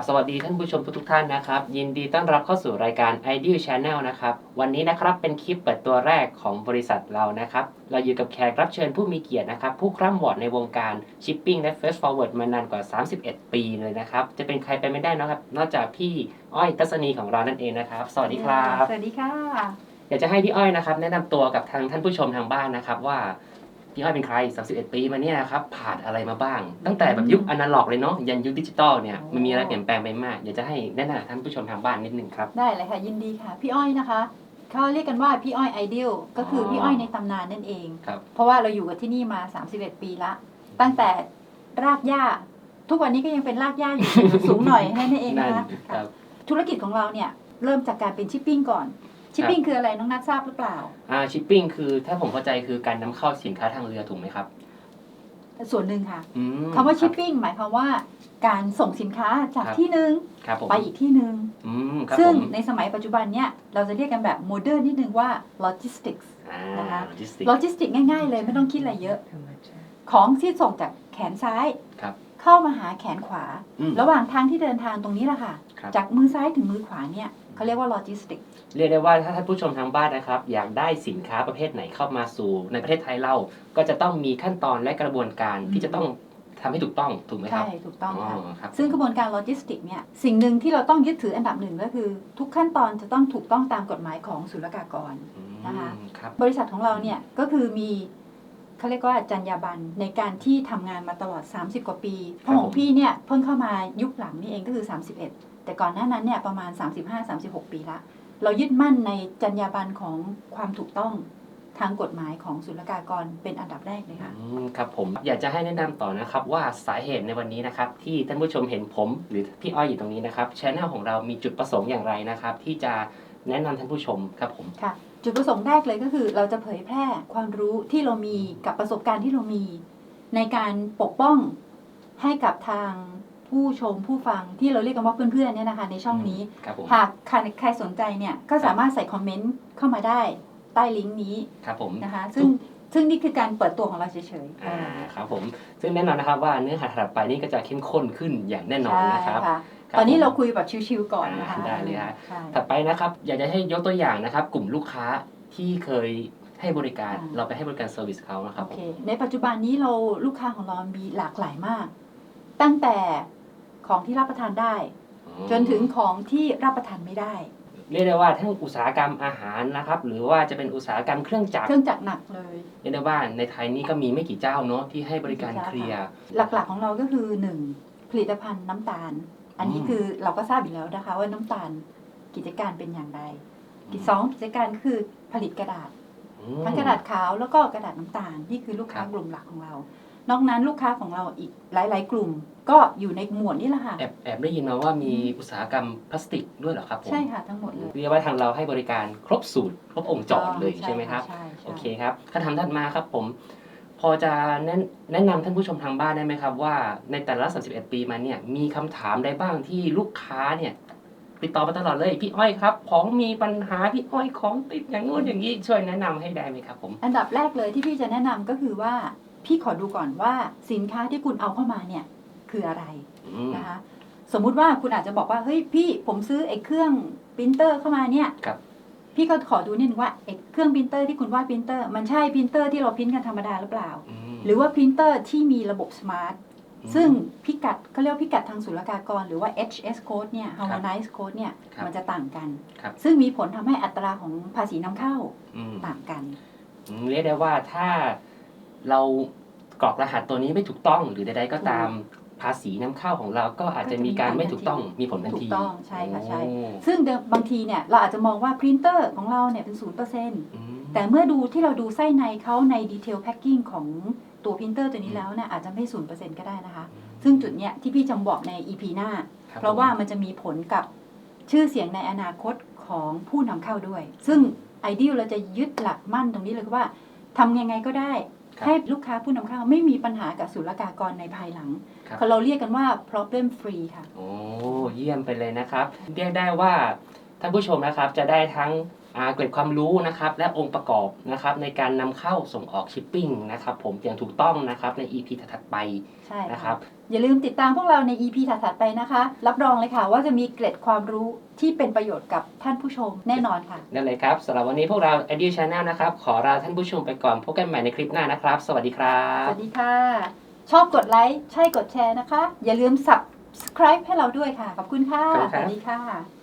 กราบสวัสดีท่านผู้ชมทุกๆท่านนะครับ ยินดีต้อนรับเข้าสู่รายการ Ideal Channel นะครับ วันนี้นะครับเป็นคลิปเปิดตัวแรกของบริษัทเรานะครับ เราอยู่กับแขกรับเชิญผู้มีเกียรตินะครับ ผู้คร่ำวอดในวงการชิปปิ้งและ Fast Forward มานานกว่า 31 ปีเลยนะครับ จะเป็นใครไปไม่ได้นะครับ นอกจากพี่อ้อยทัศนีของเรานั่นเองนะครับ สวัสดีครับ สวัสดีค่ะ อยากจะให้พี่อ้อยนะครับ แนะนำตัวกับทางท่านผู้ชมทางบ้านนะครับว่า พี่อ้อยเป็นใคร 31 ปีมาเนี่ยนะครับผ่านอะไรมาบ้าง ตั้งแต่แบบยุคอนาล็อกเลยเนาะยันยุคดิจิตอลเนี่ยมันมีอะไรเปลี่ยนแปลงไปมาก อยากจะให้แนะนำท่านผู้ชมทางบ้านนิดนึงครับ ได้เลยค่ะ ยินดีค่ะ พี่อ้อยนะคะเขาเรียกกันว่าพี่อ้อยไอเดียลก็คือออพี่อ้อยในตำนานนั่นเอง ครับ เพราะว่าเราอยู่กับที่นี่มา 31 ปีละ ตั้งแต่รากหญ้า ทุกวันนี้ก็ยังเป็นรากหญ้าอยู่ สูงหน่อยนั่นเองนั่นนะคะครับธุรกิจของเราเนี่ยเริ่มจากการเป็นชิปปิ้งก่อน ชิปปิ้งคืออะไรน้องนัททราบหรือเปล่า อ่าชิปปิ้งคือถ้าผมเข้าใจคือการนำเข้าสินค้าทางเรือถูกไหมครับส่วนหนึ่งค่ะอืมคำว่าชิปรับ ปิ้งหมายความว่าการส่งสินค้าจากครับ ที่หนึ่งครับผมไปอีกที่หนึ่งอืมครับซึ่ผงมในสมัยปัจจุบันเนี่ยเราจะเรียกกันแบบโมเดิร์นนิดนึงว่า logistics อ่านะคะ โลจิสติก logistics ง่ายๆเลยไม่ต้องคิดอะไรเยอะของที่ส่งจากแขนซ้ายครับเข้ามาหาแขนขวา อืม ระหว่างทางที่เดินทางตรงนี้แหละค่ะ ครับ จากมือซ้ายถึงมือขวาเนี่ย เขาเรียกว่า logistics เรียกได้ว่าถ้าท่านผู้ชมทางบ้านนะครับ อยากได้สินค้าประเภทไหนเข้ามาสู่ ในประเทศไทยเราก็จะต้องมีขั้นตอนและกระบวนการอืมที่จะต้องทำให้ถูกต้องถูกไหมครัใช่บถูกต้องค่ะครับ ซึ่งกระบวนการโลจิสติกเนี่ยสิ่งหนึ่งที่เราต้องยึดถืออันดับหนึ่งก็คือ ทุกขั้นตอนจะต้องถูกต้องตามกฎหมายของศุลกากรอืมนะคะครับบริษัทของเราเนี่ยก็คือมีเขาเรียกว่าจรรยาบรรณในการที่ทำงานมาตลอด 30 กว่าปีเพราะของพี่เนี่ยเพิ่งเข้ามายุคหลังนี่เองก็คือ 31 แต่ก่อนหน้านั้นเนี่ยประมาณ 35-36 ปีละ เรายึดมั่นในจรรยาบรรณของความถูกต้องทางกฎหมายของศุลกากรเป็นอันดับแรกเลยค่ะอืมครับผมอยากจะให้แนะนำต่อนะครับว่าสาเหตุในวันนี้นะครับ ที่ท่านผู้ชมเห็นผม หรือพี่อ้อยอยู่ตรงนี้นะครับช anel ของเรามีจุดประสงค์อย่างไรนะครับ ที่จะแนะนำท่านผู้ชมครับผม ค่ะ จุดประสงค์แรกเลยก็คือ เราจะเผยแพร่ความรู้ที่เรามีกับประสบการณ์ที่เรามี ในการปกป้องให้กับทาง ผู้ชมผู้ฟังที่เราเรียกกันว่าเพื่อนๆเนี่ยนะคะในช่องนี้ ครับผมหากใครใครสนใจเนี่ยก็สามารถใส่คอมเมนต์เข้ามาได้ใต้ลิงก์นี้ครับผมนะคะซึ่งซึ่งนี่คือการเปิดตัวของเราเฉยๆอ่าครับผม ซึ่งแน่นอนนะครับว่าเนื้อหาถัดไปนี่ก็จะเข้มข้นขึ้นอย่างแน่นอนนะครับใช่ค่ะครับตอนนี้ผมเราคุยแบบชิวๆก่อนนะคะอ่าได้เลยฮะใช่ถัดไปนะครับอยากจะให้ยกตัวอย่างนะครับ กลุ่มลูกค้าที่เคยให้บริการเราไปให้บริการเซอร์วิสเขานะครับโอผเคมในปัจจุบันนี้เราลูกค้าของเรามีหลากหลายมาก ตั้งแต่ ของที่รับประทานได้ จนถึงของที่รับประทานไม่ได้ เรียกได้ว่าทั้งอุตสาหกรรมอาหารนะครับ หรือว่าจะเป็นอุตสาหกรรมเครื่องจักรเครื่องจักรหนักเลยเรียกได้ว่าในไทยนี่ก็มีไม่กี่เจ้าเนาะที่ให้บริการเคลียร์หลักๆของเราก็คือหนึ่งผลิตภัณฑ์น้ำตาล อันนี้อืมคือเราก็ทราบอยู่แล้วนะคะ ว่าน้ำตาลกิจการเป็นอย่างไรกิจสองกิจการก็คือผลิตกระดาษอืมทั้งกระดาษขาวแล้วก็กระดาษน้ำตาลนี่คือลูกค้าครับกลุ่มหลักของเรา นอกนั้นลูกค้าของเราอีกหลาย ๆ กลุ่ม ก็อยู่ในหมวดนี้แหละค่ะ แอบแอบได้ยินมาว่ามีอุตสาหกรรมพลาสติกด้วยเหรอครับผมใช่ค่ะทั้งหมดเลย เรียกว่าทางเราให้บริการครบสูตร ครบองค์จรเลยใช่ไหมครับ ใช่ใช่ โอเคครับคำถามถัดมาครับผม พอจะแนะแนะนำท่านผู้ชมทางบ้านได้ไหมครับ ว่าในแต่ละ 31 ปีมาเนี่ยมีคำถามใดบ้างที่ลูกค้าเนี่ย ติดต่อมาตลอดเลย พี่อ้อยครับ ของมีปัญหาพี่อ้อยของติดอย่างงู้นอย่างนี้ช่วยแนะนำให้ได้ไหมครับผม อันดับแรกเลยที่พี่จะแนะนำก็คือว่า พี่ขอดูก่อนว่าสินค้าที่คุณเอาเข้ามาเนี่ยคืออะไรอืมนะคะสมมุติว่าคุณอาจจะบอกว่าเฮ้ยพี่ผมซื้อไอ้เครื่องปรินเตอร์เข้ามาเนี่ยครับพี่ก็ขอดูนิดนึงว่าไอ้เครื่องปรินเตอร์ที่คุณว่าปรินเตอร์ มันใช่ปรินเตอร์ที่เราพิมพ์กันธรรมดาหรือเปล่าอืมหรือว่าปรินเตอร์ที่มีระบบสมาร์ทอืมซึ่งพิกัดเขาเรียกว่าพิกัดทางศุลกากร หรือว่า HS code เนี่ย harmonize code เนี่ยครับมันจะต่างกันครับซึ่งมีผลทำให้อัตราของภาษีนำเข้าอืมต่างกันอืมเรียกได้ว่าถ้าเรา กรอกรหัสตัวนี้ไม่ถูกต้องหรือใดๆก็ตามภาษีนำเข้าของเราก็อาจจะมีการไม่ถูกต้องมีผลทันทีถูกต้องใช่ค่ะใช่โอ้ซึ่งเดิมบางทีเนี่ยเราอาจจะมองว่าพรินเตอร์ของเราเนี่ยเป็นศูนย์เปอร์เซ็นต์อืมแต่เมื่อดูที่เราดูไส้ในเขาในดีเทลแพ็คกิ้งของตัวพรินเตอร์ตัวนี้แล้วเนี่ยอาจจะไม่ศูนย์เปอร์เซ็นต์ก็ได้นะคะ ซึ่งจุดเนี้ยที่พี่จำบอกใน EP หน้าคบเพราะว่ามันจะมีผลกับชื่อเสียงในอนาคตของผู้นำเข้าด้วย ซึ่งไอเดียเราจะยึดหลักมั่นตรงนี้เลยว่าทำยังไงก็ได้ครับ ให้ลูกค้าผู้นำเข้าไม่มีปัญหากับศุลกากรในภายหลังครับเราเรียกกันว่า problem free ค่ะ โอ้เยี่ยมไปเลยนะครับ เรียกได้ว่าท่านผู้ชมนะครับจะได้ทั้งอ่า เกร็ดความรู้นะครับและองค์ประกอบนะครับในการนำเข้าส่งออกชิปปิ้งนะครับผมอย่างถูกต้องนะครับใน EP ถัดๆไปใช่นะคค่ะรับอย่าลืมติดตามพวกเราใน EP ถัดๆไปนะคะ รับรองเลยค่ะ ว่าจะมีเกร็ดความรู้ที่เป็นประโยชน์กับท่านผู้ชมแน่นอนค่ะนั่นเลยครับสำหรับวันนี้พวกเรา i d e a Channel นะครับขอลาท่านผู้ชมไปก่อนพบกันใหม่ในคลิปหน้านะครับ สวัสดีครัสบวัสดีค่ะ ชอบกดไลค์ใช่กดแชร์นะคะ อย่าลืม subscribe ให้เราด้วยค่ะขอบคุณค่ะขอบคุณสครับวัสดีค่ะ